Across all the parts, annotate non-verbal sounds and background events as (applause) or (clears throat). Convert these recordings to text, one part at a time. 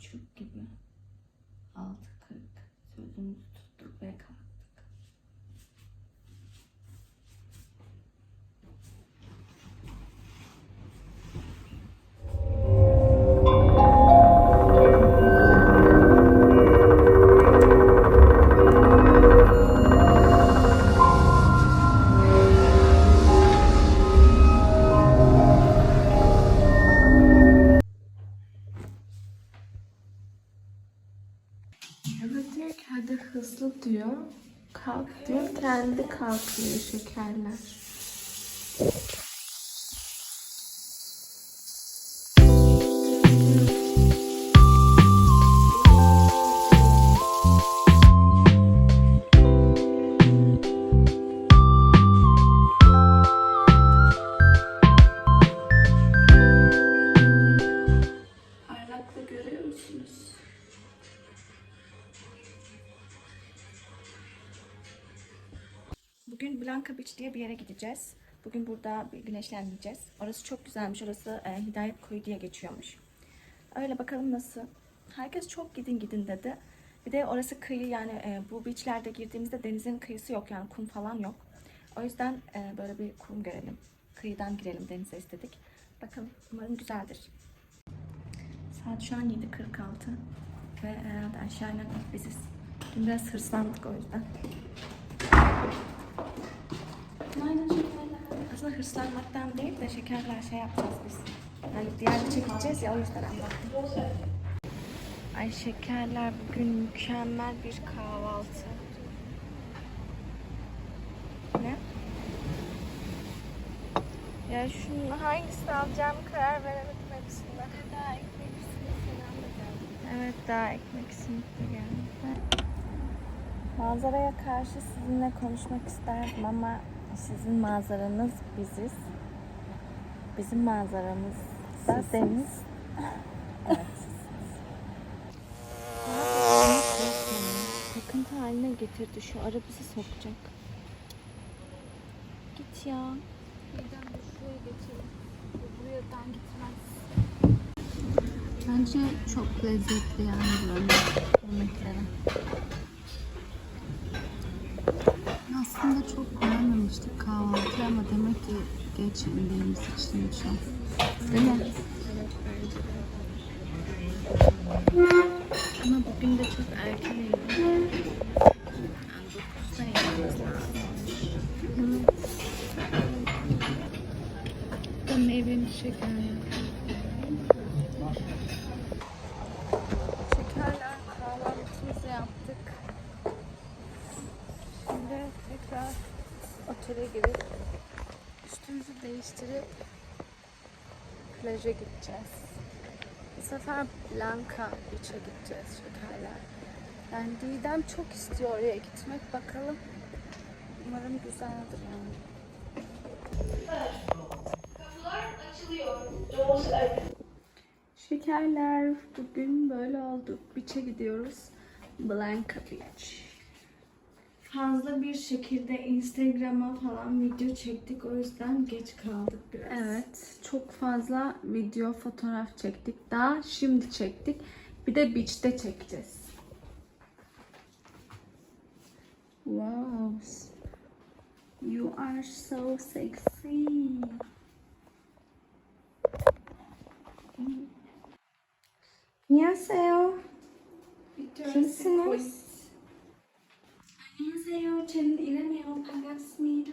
получим. Hızlı diyor. Kalk diyor. Kendi kalkıyor şekerler. Görüyor musunuz? Bugün Blanca Beach diye bir yere gideceğiz. Bugün burada güneşlenmeyeceğiz. Orası çok güzelmiş. Orası e, Hidayet Koyu diye geçiyormuş. Öyle bakalım nasıl. Herkes çok gidin gidin dedi. Bir de orası kıyı yani e, bu beachlerde girdiğimizde denizin kıyısı yok yani kum falan yok. O yüzden e, böyle bir kum görelim. Kıyıdan girelim denize istedik. Bakalım umarım güzeldir. Saat şu an 7.46 ve herhalde aşağı inen ilk biziz. Dün biraz hırslandık o yüzden. Aslında hırslanmaktan değil de şekerler şey yapacağız biz. Yani diğer çekeceğiz ya o yüzden anlattım. Ay şekerler bugün mükemmel bir kahvaltı. Ne? Ya şunun hangisini alacağım karar veremedim hepsinde. Daha ekmek Evet daha ekmek simit geldi. Manzaraya karşı sizinle konuşmak isterdim ama sizin manzaranız biziz. Bizim manzaramız da deniz. evet. Takıntı haline getirdi. Şu ara bizi sokacak. Git ya. Bence çok lezzetli yani buranın yemekleri. Aslında çok beğenmemiştik kahvaltı ama demek ki geç indiğimiz için çok. Değil mi? Ama bugün de çok erken indim. Yani 9'da inmemiz lazım. Da meyveli otele girip üstümüzü değiştirip plaja gideceğiz. Bu sefer Blanca Beach'e gideceğiz şekerler. Yani Didem çok istiyor oraya gitmek. Bakalım. Umarım güzeldir yani. Şekerler bugün böyle oldu. Beach'e gidiyoruz. Blanca Beach Fazla bir şekilde Instagram'a falan video çektik. O yüzden geç kaldık biraz. Evet. Çok fazla video, fotoğraf çektik. Daha şimdi çektik. Bir de beach'te çekeceğiz. Wow. You are so sexy. 안녕하세요. 김스노스. 안녕하세요. 저는 이름이요. 반갑습니다.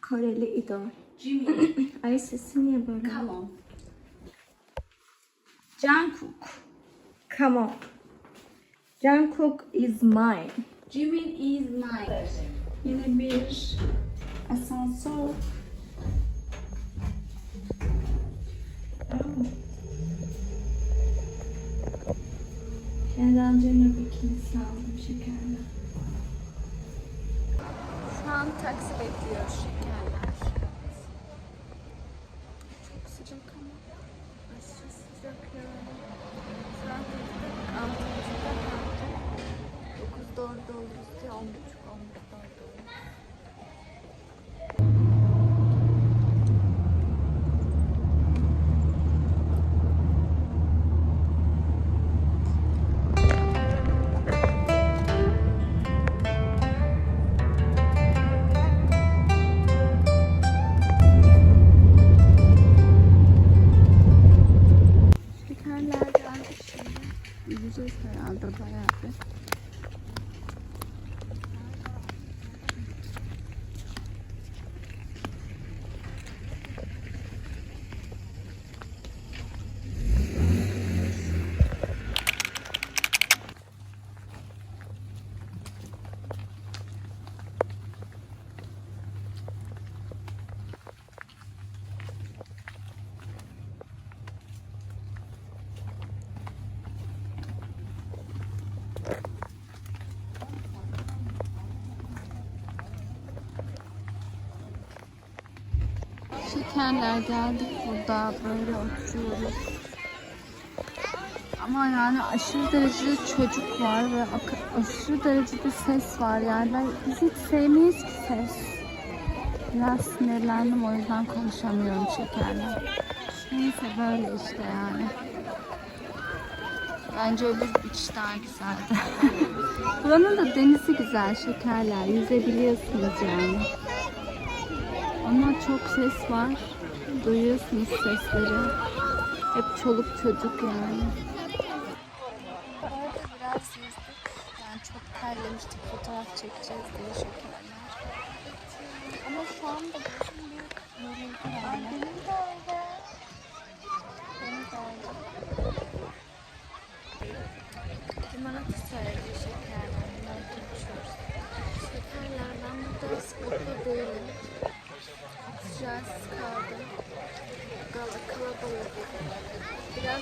Koreli idol. Jimmy, (clears throat) Ay sesi niye böyle? come on. Jungkook. Come on. Jungkook is mine. Jimin is mine. Yine bir asansör. Kendall Jenner bikinisi aldım şekerle. Şu an taksi bekliyoruz şekerler. Çok sıcak ama. Aşırı sıcak ya. Saat 6.30'da kalktık. 9 doğru doluruz diye 10.30 11 Şöyle aldırma yapayım. Şekerler geldik burada böyle oturuyoruz. Ama yani aşırı derecede çocuk var ve aşırı derecede ses var yani ben, biz hiç sevmeyiz ki ses. Biraz sinirlendim o yüzden konuşamıyorum şekerler. Neyse böyle işte yani. Bence öbür beach daha güzeldi. (laughs) Buranın da denizi güzel şekerler. Yüzebiliyorsunuz yani. Ama çok ses var. Duyuyorsunuz sesleri. Hep çoluk çocuk yani. Orada biraz. Yani çok terlemiştik fotoğraf çekeceğiz diye şekerler. Ama şu anda gözüm bir yoruldu yani. Benim de öyle. Benim de öyle. Limonata söyledi şekerler. Limonata içiyoruz. Şekerler ben burada mutlu değilim. Biraz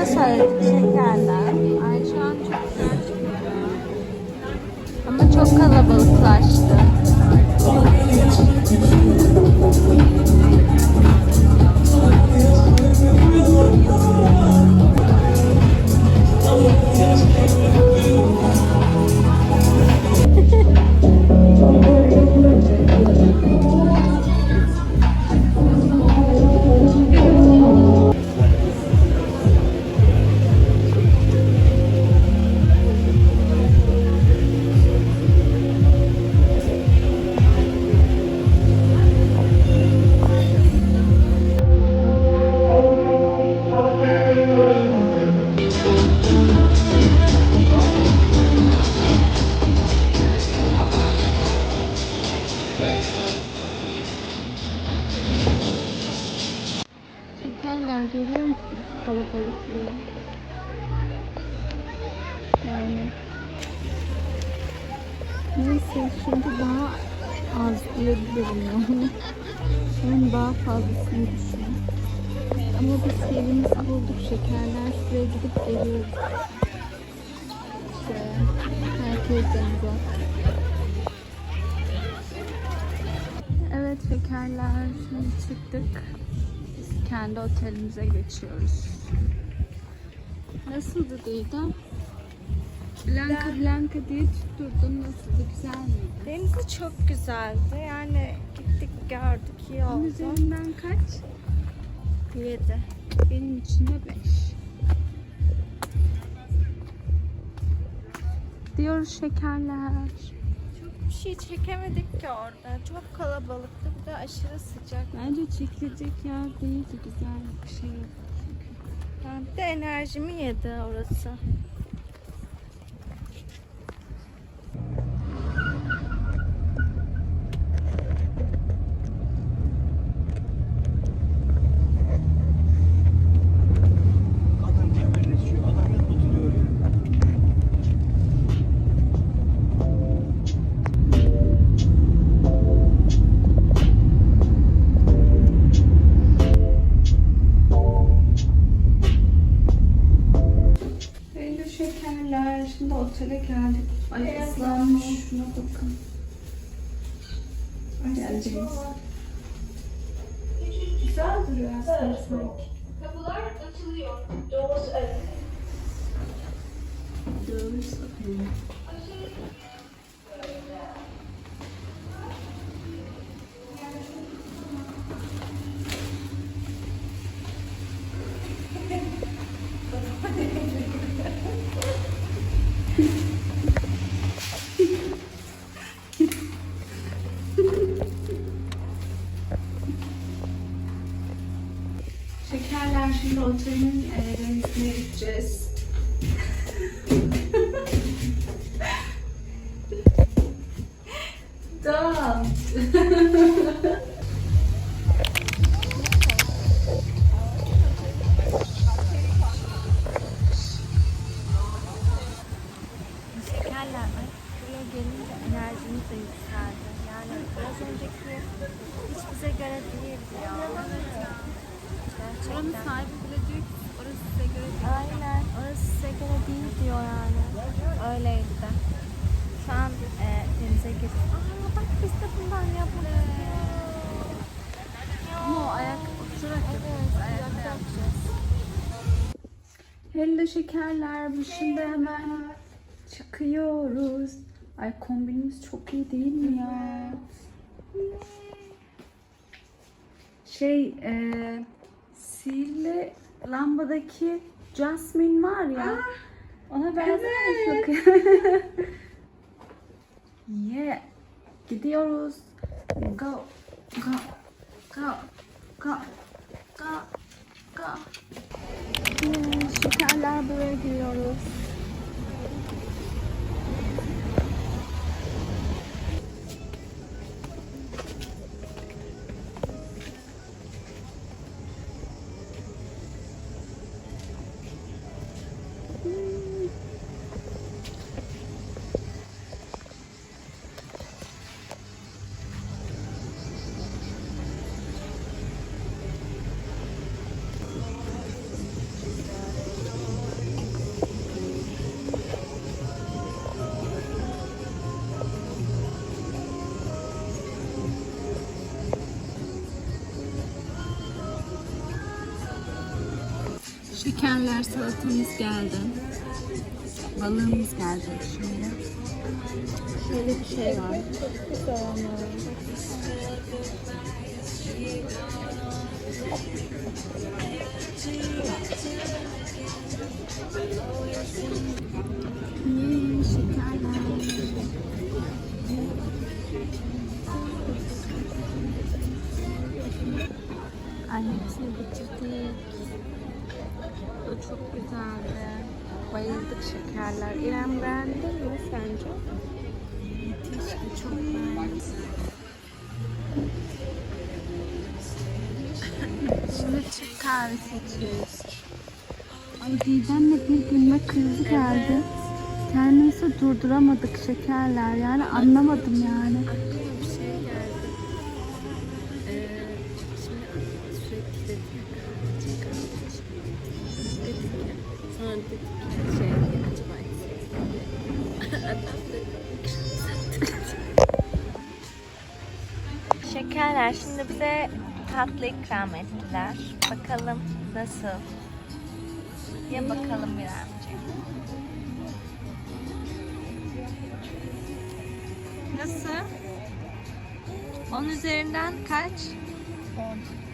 Vişne söyledik şekerler. Ay şu an çok güzel çıkıyor. Ama çok kalabalıklaştı. Herkesten uzak. Evet şekerler. Şimdi çıktık. Biz kendi otelimize geçiyoruz. Nasıldı Duyda? Blanka Blanka diye tutturdun. Nasıldı? Güzel miydi? Denizi çok güzeldi. Yani gittik gördük iyi Onun oldu. üzerinden kaç? 7. Benim için de 5. Diyoruz şekerler. Çok bir şey çekemedik ki orada. Çok kalabalıktı. Bir de aşırı sıcak. Bence çekilecek yer değildi. Güzel bir şey yok. Yani bir de enerjimi yedi orası. Geleceğiz. Güzel duruyor aslında sanki. Kapılar açılıyor. Doors open. Dövüş bakın. Şekerler yapacağız. Hello şekerler. Biz şimdi hemen çıkıyoruz. Ay kombinimiz çok iyi değil mi ya? Şey, e, sihirli lambadaki Jasmine var ya. ona benzer evet. (laughs) yeah. Gidiyoruz. Go, go, go, go, go. Buraya giriyoruz. Şekerler salatamız geldi. Balığımız geldi şimdi. Şöyle bir şey var. Hmm, şekerler. Ay hepsini bitirdik. Bu çok güzeldi. Bayıldık şekerler. İrem beğendi mi sence? Müthiş, çok beğendim. Şimdi Türk kahvesi içiyoruz. Ay Didem'le bir gülme krizi geldi. Kendimizi durduramadık şekerler yani anlamadım yani. Ki şey Şekerler şimdi bize tatlı ikram ettiler. Bakalım nasıl? Ye bakalım İremciğim. Nasıl? 10 üzerinden kaç? 10.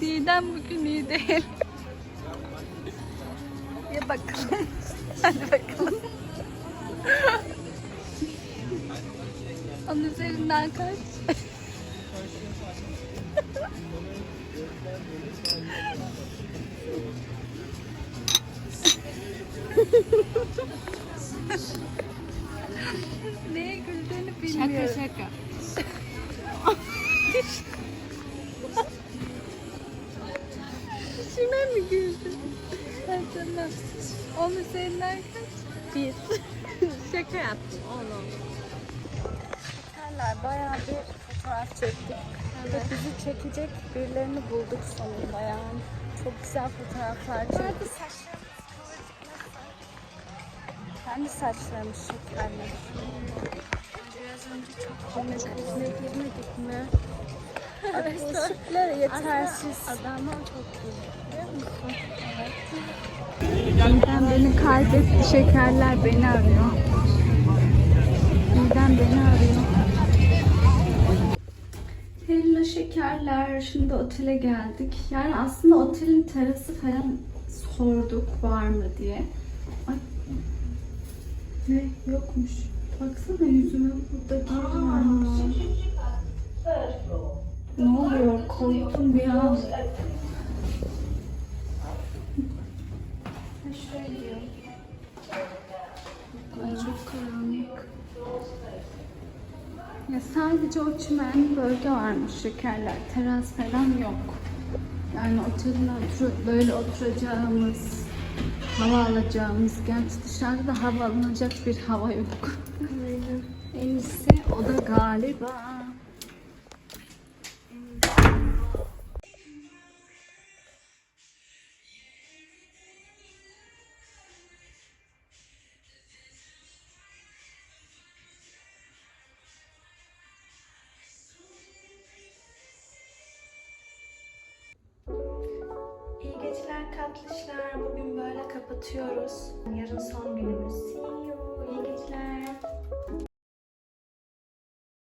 Didem bugün iyi değil. Ye bakalım. Hadi bakalım. Onun üzerinden kaç? (laughs) Neye güldüğünü bilmiyorum. Şaka (laughs) şaka. İçime mi güldün? Ay canım. Onun üzerinden kaç? Bir. (laughs) Şaka yaptım. Oğlum. Senler bayağı bir fotoğraf çektik. Ve bizi çekecek birilerini bulduk sonunda yani. Çok güzel fotoğraflar çektik. Kendi saçlarımız şekerler. Biraz önce çok yemek girmedik mi? Arkadaşlar yetersiz. Adamlar çok iyi. Biliyor musun? Evet. Midem beni kaybetti. Şekerler beni arıyor. Midem beni arıyor. Hello şekerler. Şimdi otele geldik. Yani aslında otelin terası falan sorduk var mı diye. Ay. Ne? Yokmuş. Baksana yüzüme burada varmış. Ne oluyor? Korktum bir an. Ay çok karanlık. Ya sadece o çimen bölge varmış şekerler. Teras falan yok. Yani otelin otur böyle oturacağımız, hava alacağımız, gerçi dışarıda da hava alınacak bir hava yok. En iyisi o da galiba. Kapatıyoruz. Yarın son günümüz.